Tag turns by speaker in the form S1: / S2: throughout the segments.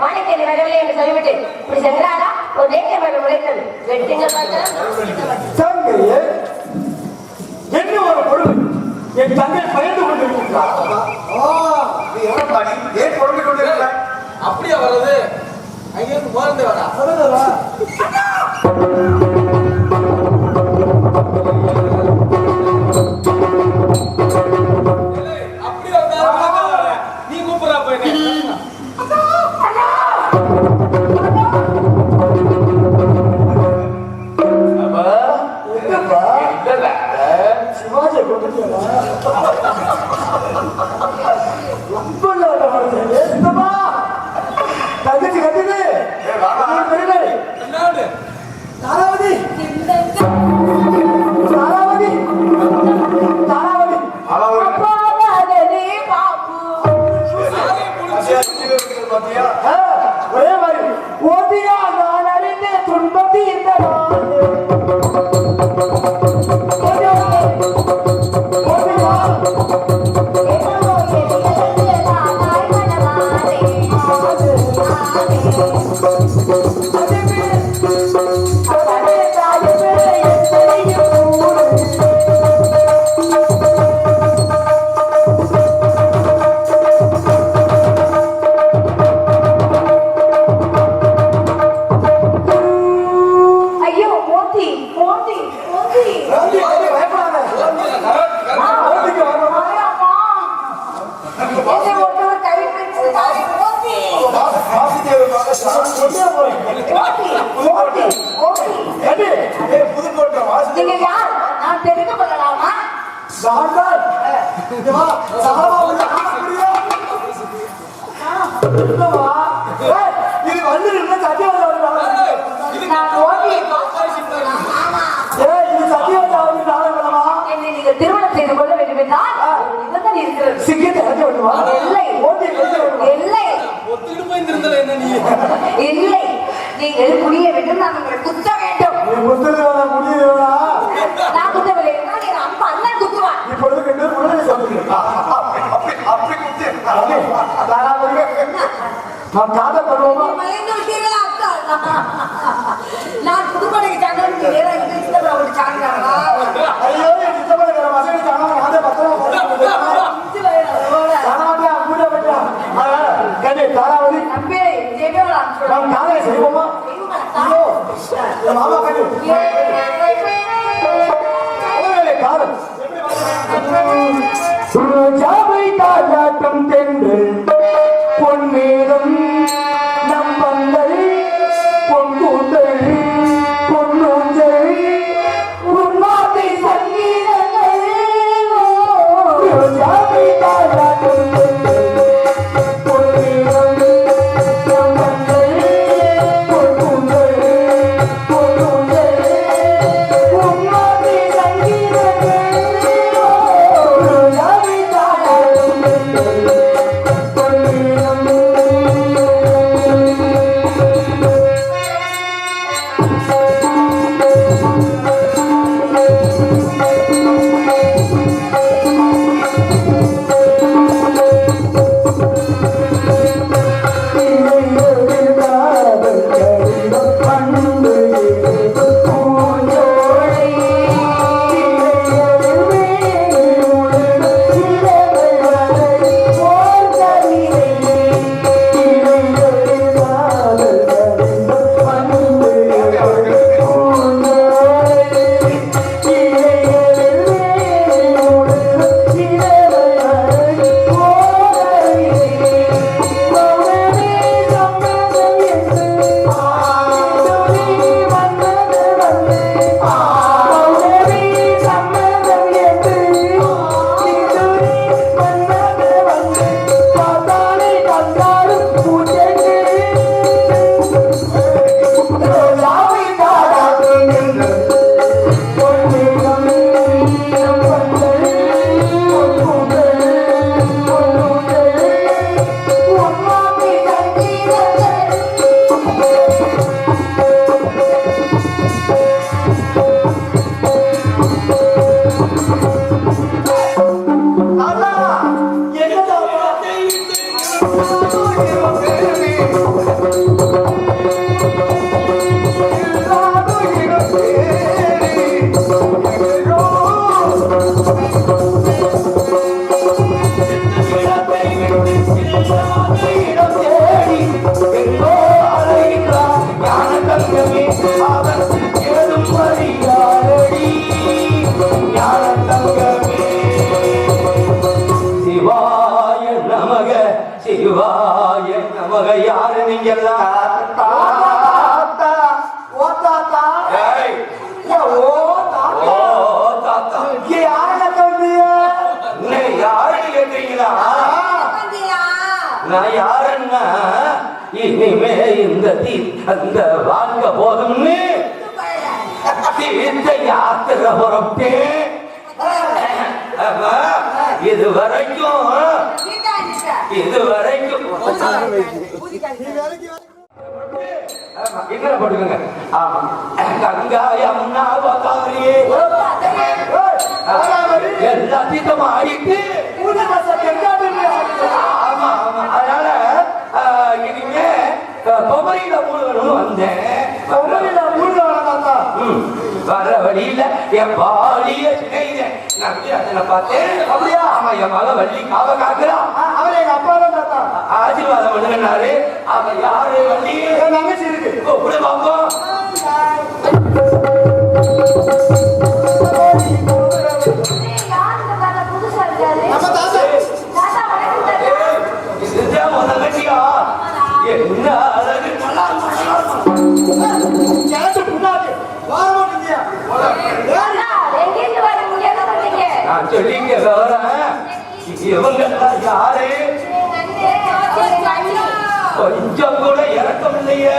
S1: வாழைக்கேரி வரவில்லை என்று சொல்லிவிட்டு ஒரு நேற்று மகள் உழைத்தது. வெட்டுங்க
S2: என்ன ஒரு பொருள்? என் தங்கை பயந்து கொண்டிருக்கிறார்
S3: அப்படியா வர்றது? ஐயன் மோர்ந்து வரா
S1: செய்து குடியை வேண்டும்? நான் உங்களை குத்த வேண்டும்.
S2: குத்தது வேணாம்
S1: நான் குத்தவில்லை. என்றால் என் அப்பா அண்ணன் குத்துவான்.
S2: இப்பொழுது ரெண்டு உடனே நான் காதை பண்ணுவோமா?
S1: நான்
S4: புதுப்படைக்கு சங்கம் మామ కట్టు కాదు. வந்த வாழ்க்க போதும்னு தீர்த்த யாத்திரை புறப்பேன் இது வரைக்கும் இது வரைக்கும் போட்டுக்கோங்க. எல்லாத்தையும் ஆயிட்டு வழியில என் பாலிய சினையில நான் விஜயராஜனை பார்த்தேன்.
S1: அப்படியா?
S4: ஆமா என் மக வள்ளி காவ
S1: காக்குறான் அவரை எங்க அப்பாவை பார்த்தா
S4: ஆசீர்வாதம் பண்ணுங்கன்னாரு. யாரு வள்ளி?
S1: தங்கச்சி இருக்கு.
S4: கூட பாப்போம் செய்ய.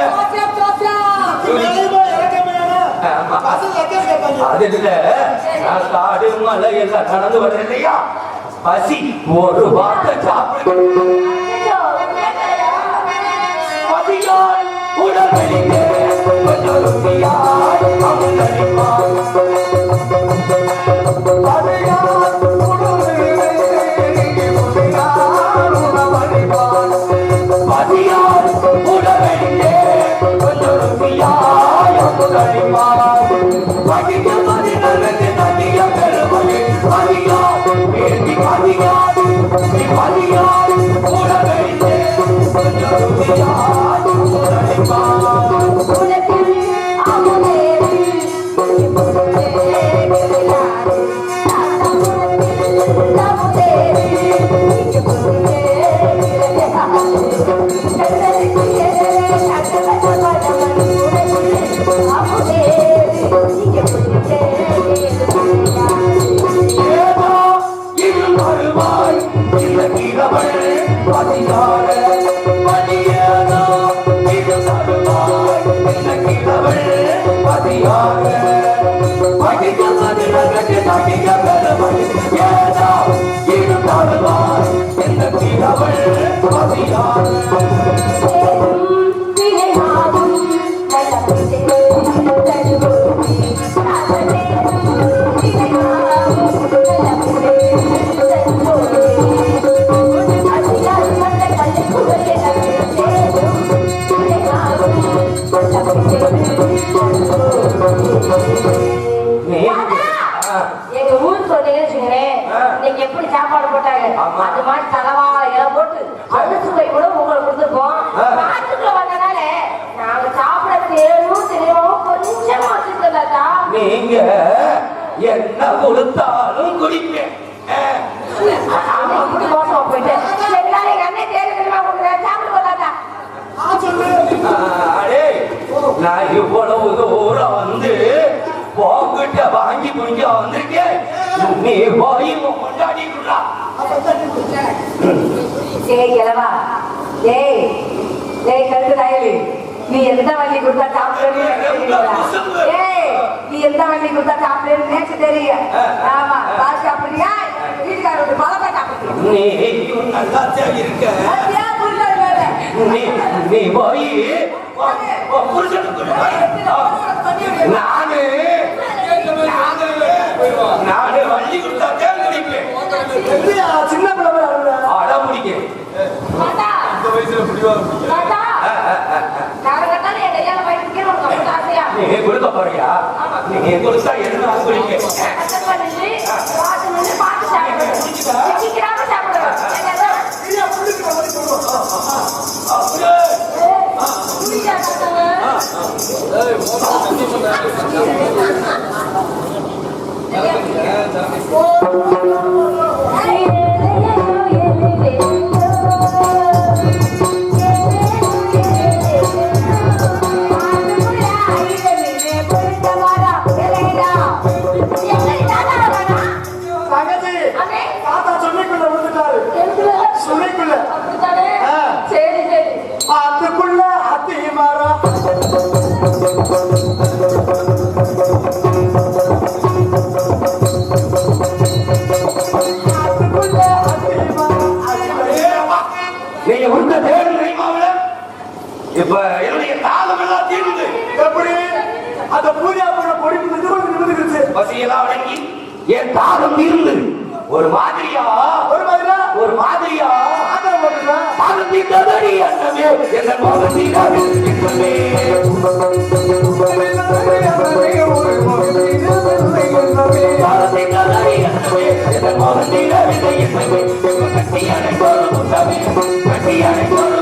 S4: காடு மலை எல்லாம் நடந்து வர இல்லையா பசி ஒரு வார்த்தை சாப்பிடுங்கள் உடல் வெளியே
S3: Vai que பாடுவார் எந்த குயிலவள்
S4: பாடுவார் என்ன கொடுத்தாலும் குடிப்பேன்.
S3: நான்
S4: இவ்வளவு தூரம் வந்து போங்கிட்ட வாங்கி குடிக்க வந்திருக்கேன். நீ போய் கொண்டாடிடுறா
S3: ஏய் கிழவா ஏய் ஏய் கழுத்து நீ எந்த வாங்கி கொடுத்தா சாப்பிடுறீங்க நீ எந்த வண்டி கொடுத்தா சாப்பிடுன்னு நினைச்சு தெரிய ஆமா பால் சாப்பிடுறியா வீட்டுக்காரோட
S4: பழத்தை சாப்பிடுறேன் இருக்க நீ போய் புருஷனுக்கு நானு நானு புதுசா என்ன
S3: ஆசிரியர்
S1: தாத்தா சுனைக்குள்ள விழுந்துட்டாரு. சுனைக்குள்ள
S3: சரி சரி.
S1: அதுக்குள்ள அத்தி
S4: மாறா. நீங்க உண்ட தேவை இப்ப என்னுடைய தாகம் எல்லாம் தீர்ந்து.
S1: எப்படி? அந்த பூஜா பண்ண பொடிப்பு நிமிடம் நிமிடம்
S4: பசியெல்லாம் வணங்கி என் தாகம் தீர்ந்து. ஒரு மாதிரியா?
S1: ஒரு மாதிரியா?
S4: ஒரு மாதிரியா? பகுதித்ததடி என்னவே என்ன பகுதிதான் பகுதித்ததடி என்னவே என்ன
S1: பகுதிதான் பட்டியலை போதும் பட்டியலை போதும்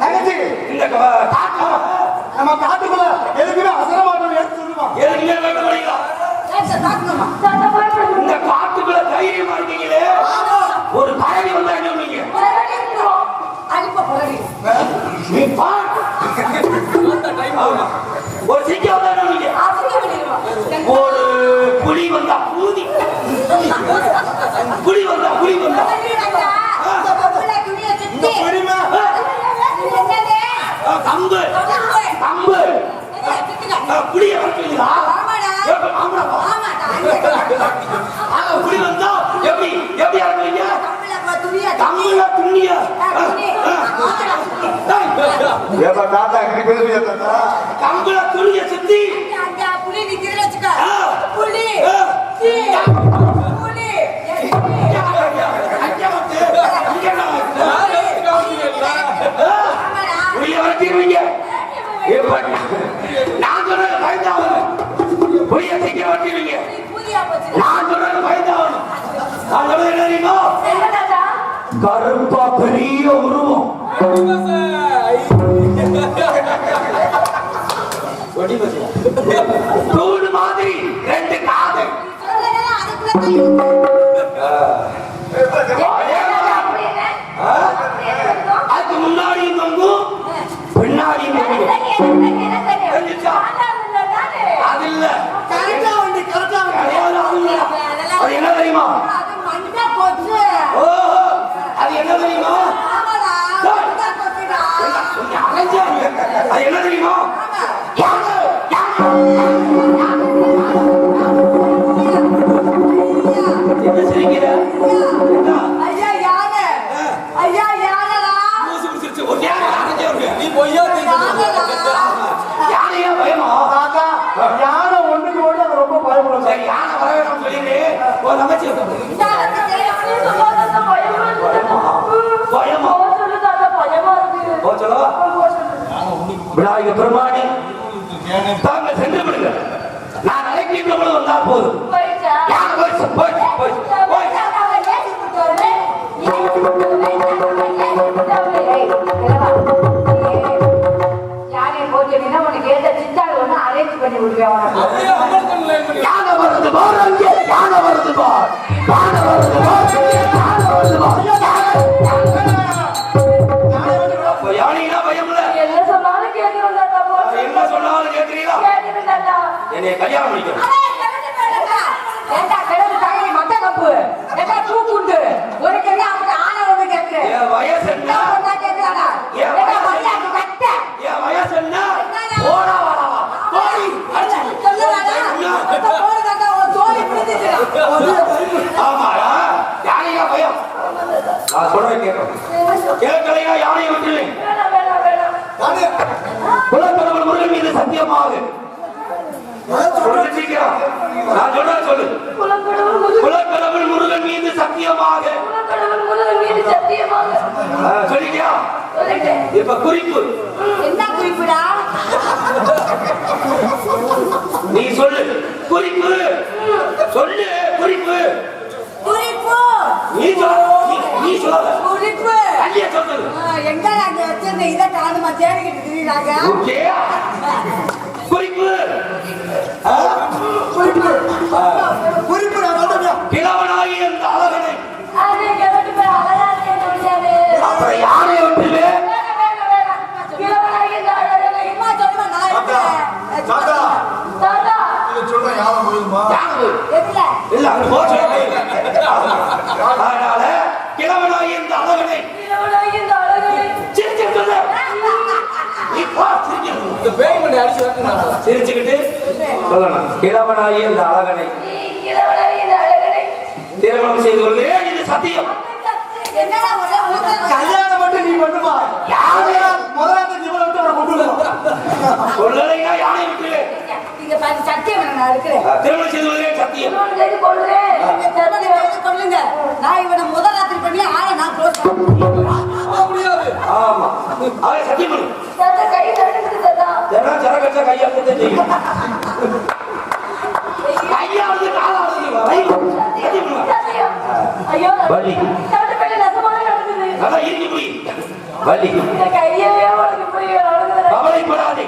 S4: தங்கச்சி
S1: நம்ம காட்டுக்குள்ள எதுக்குமே அசரமாட்டம் எடுத்து சொல்லுவோம்
S4: எதுக்குமே
S3: வேண்டமாட்டீங்களா
S4: இந்த காட்டுக்குள்ள தைரியமா ஒரு பழனி வந்தா என்ன
S3: பண்ணீங்க
S4: நீ பாட்டு புளிய வரப்பீங்களா புளி வந்தா எப்படி எப்படி
S3: அறப்பீங்க தமிழ
S2: புண்ணிய தாத்தா இப்படி பேசுவீங்க தாத்தா
S4: தமிழ துணிய சுத்தி என்ன தெரியுமா? அது என்ன தெரியுமா. அது என்ன தெரியுமா? விநாயக பெருமானி தாங்கள் சென்று விடுங்க நான் அழைக்கின்ற பொழுது வந்தால் போதும் யானை போயிடுச்சு போயிடுச்சு போயிடுச்சு போயிடுச்சு
S3: பண்ணி விடுவேன்
S4: யானை வருது பார் யானை வருது பார் யானை வருது பார்
S3: என்ன சொன்னாலும்.
S4: என்ன கேட்கிறீங்களா என்னைய கல்யாணம்
S3: தூக்குண்டு? ஒரு அவங்க ஆன ஒண்ணு கேட்கிறேன்?
S4: வயசு என்ன?
S3: கேட்கிறானா ஏண்டா மரியாதை கட்ட
S4: என் வயசு என்ன போடா வாடா வா போடி அடிச்சு
S3: சொல்லுவாடா அந்த போடு தாத்தா உன் தோழி பிடிச்சிட்டு
S4: ஆமாடா யானையா பயம் நான் சொல்றேன் கேட்கணும் கேட்கலையா யானையை விட்டுருவேன்
S3: வேணாம் வேணாம் வேணாம்
S4: குலக்கடவுள் முருகன் மீது சத்தியமாக. சொல்லு நான் சொல்றேன் சொல்லு.
S3: குலக்கடவுள் முருகன்
S4: மீது சத்தியமாக.
S3: சொல்லிட்டேன்
S4: இப்ப குறிப்பு.
S3: என்ன குறிப்பிடா?
S4: நீ சொல்லு. குறிப்பு. சொல்லு குறிப்பு.
S3: குறிப்பு.
S4: நீ சொல். நீ- சொல்லாத
S3: குறிப்பு
S4: அள்ளிய சொல்லு
S3: எங்க நாங்க வச்சிருந்த இதை காணுமா? தேடிக்கிட்டு திரியிறாங்க
S4: ஓகே குறிப்பு ஆ?
S1: குறிப்பு நான் சொல்றேன்
S4: கிழவனாகி அந்த அழகனை
S3: அது கிளம்பி போய் அழகா இருக்கேன்னு சொல்லிட்டாரு
S4: அப்புறம் யாரை விட்டுவே
S3: வேணாம், வேணாம், வேணாம். கிழவனாகி இந்த அழகனை இம்மா சொல்லுமா, நான் இருக்கேன்.
S2: தாத்தா.
S3: தாத்தா,
S2: இதை சொல்ற யாரும் முடியுமா
S4: யாரு
S3: எதுல?
S4: இல்ல அங்க போ சொல்லு அதனால கிழவனாகி இந்த அழகனை
S3: கிழவனாகி இந்த அழகனை
S4: சிரிச்சு சொல்லு நீ போ சிரிச்சு
S5: அடிச்சு வரணும்
S4: சிரிச்சுக்கிட்டு சொல்லணும் கிழவனாகி இந்த அழகனை. திருமணம் செய்து கொள்ளே. இது சத்தியம்.
S1: கல்யாணம் மட்டும் நீ பண்ணுமா? விட்டு அவனை கொண்டு
S4: சொல்லலைன்னா யானை
S3: பாரு, சத்தியம் நான் இருக்கிறேன்.
S4: திருமணம் செய்து கொள்ளே சத்தியம்.
S3: இன்னொரு கைது கொள்றேன். இந்த திருமணி வயது கொள்ளுங்க. நான் இவனை முதல் ராத்திரி பண்ணி ஆளை நான் பண்ணுவேன்.
S5: முடியாது.
S4: ஆமா. அவன் சத்தியம் பண்ணு. ஏன்னா சரக்கச்சா கையா கொடுத்தே செய்யும் சத்தியம் பண்ணு
S3: சத்தியம். ஐயோ,
S4: வலி. நல்லா இருக்கு போய். வலி. கவலைப்படாதே.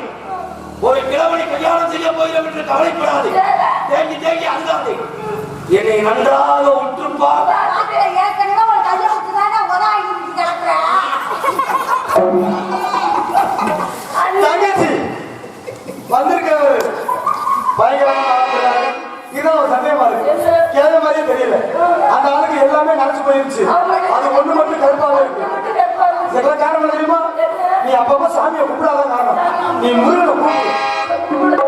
S4: ஒரு கிழவனை கல்யாணம் செய்ய போகிறோம் என்று கவலைப்படாதே. தேங்கி தேங்கி அழுதாதே. என்னை நன்றாக உற்றுப்பார்
S3: ஏற்கனவே ஒரு கையை உதவி.
S1: தங்கச்சி வந்திருக்கிறவர் பயங்கரமா ஒரு சந்தேகமா இருக்கு கேத மாதிரியே தெரியல. அந்த ஆளுக்கு எல்லாமே நினைச்சு போயிருச்சு. அது ஒண்ணு மட்டும் கருப்பாவே இருக்கு. இதெல்லாம் காரணம் தெரியுமா? நீ அப்பப்ப சாமியை கும்பிடாதான் காரணம். நீ முருகனை கூப்பிடு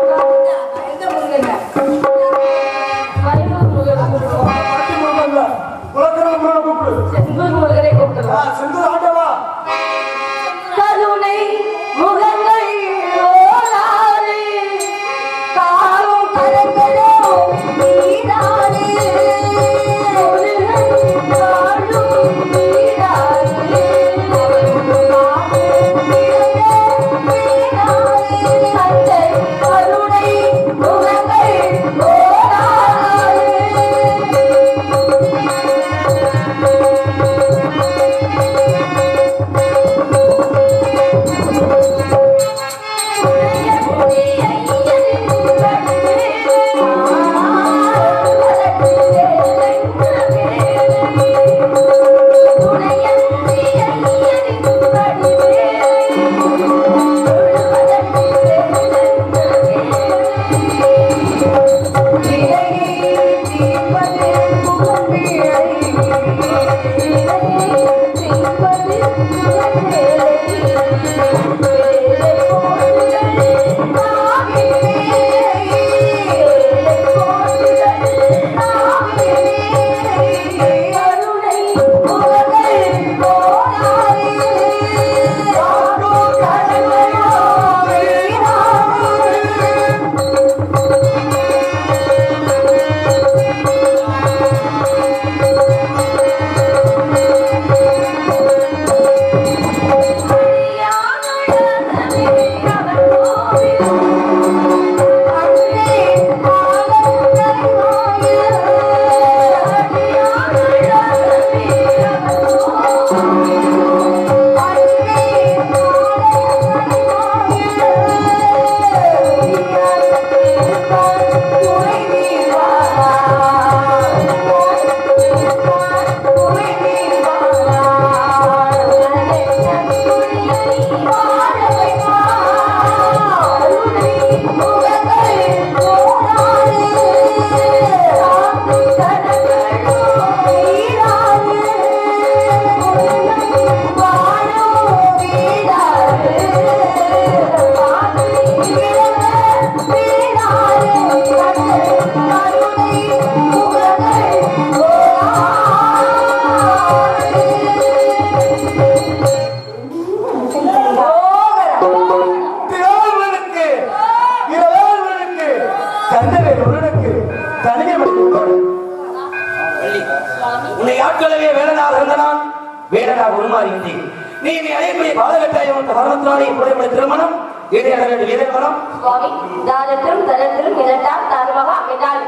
S4: உன்னை ஆட்களவே வேடனாக இருந்த நான் வேடனாக உருமாறியிருந்தேன் நீ அழைக்கூடிய காலகட்டாயம் உனக்கு மரணத்தினாலே உடைய திருமணம் இடையிட வேண்டும் வீரமணம்
S3: சுவாமி தானத்திலும் தனத்திலும் இரண்டாம் தாரமாக அமைந்தால்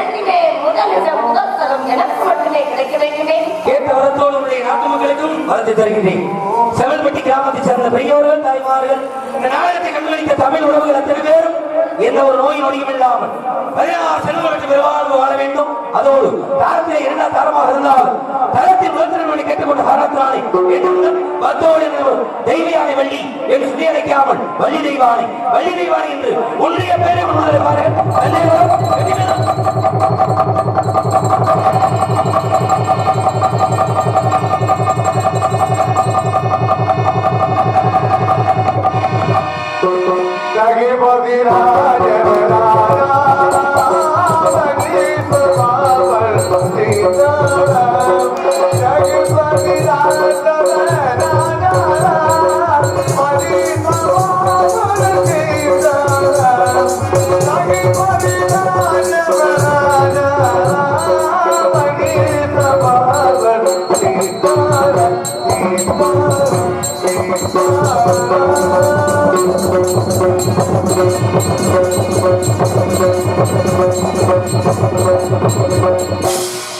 S3: என்னிலே முதல் இடம் முதல் தரம் எனக்கு மட்டுமே கிடைக்க வேண்டுமே.
S4: கேட்ட வரத்தோடு உடைய நாட்டு மக்களுக்கும் வரத்து தருகின்றேன். செவல்பட்டி கிராமத்தைச் சேர்ந்த பெரியவர்கள் தாய்மார்கள் இந்த நாடகத்தை கண்களித்த தமிழ் உறவுகள் அத்தனை பேரும் எந்த ஒரு நோய் நொடியும் இல்லாமல் பதினாறு பெருவாழ்வு வாழ வேண்டும். அதோடு தரத்தில் என்ன தரமாக இருந்தாலும் தரத்தில் முதல் மணி கேட்டுக்கொண்ட காரணத்தினாலே என்னுடன் பத்தோடு தெய்வயானை வள்ளி என்று சொல்லி அழைக்காமல் வள்ளி தெய்வானை வள்ளி தெய்வானை என்று ஒன்றிய பேரை முன்னாலே
S1: Thank you.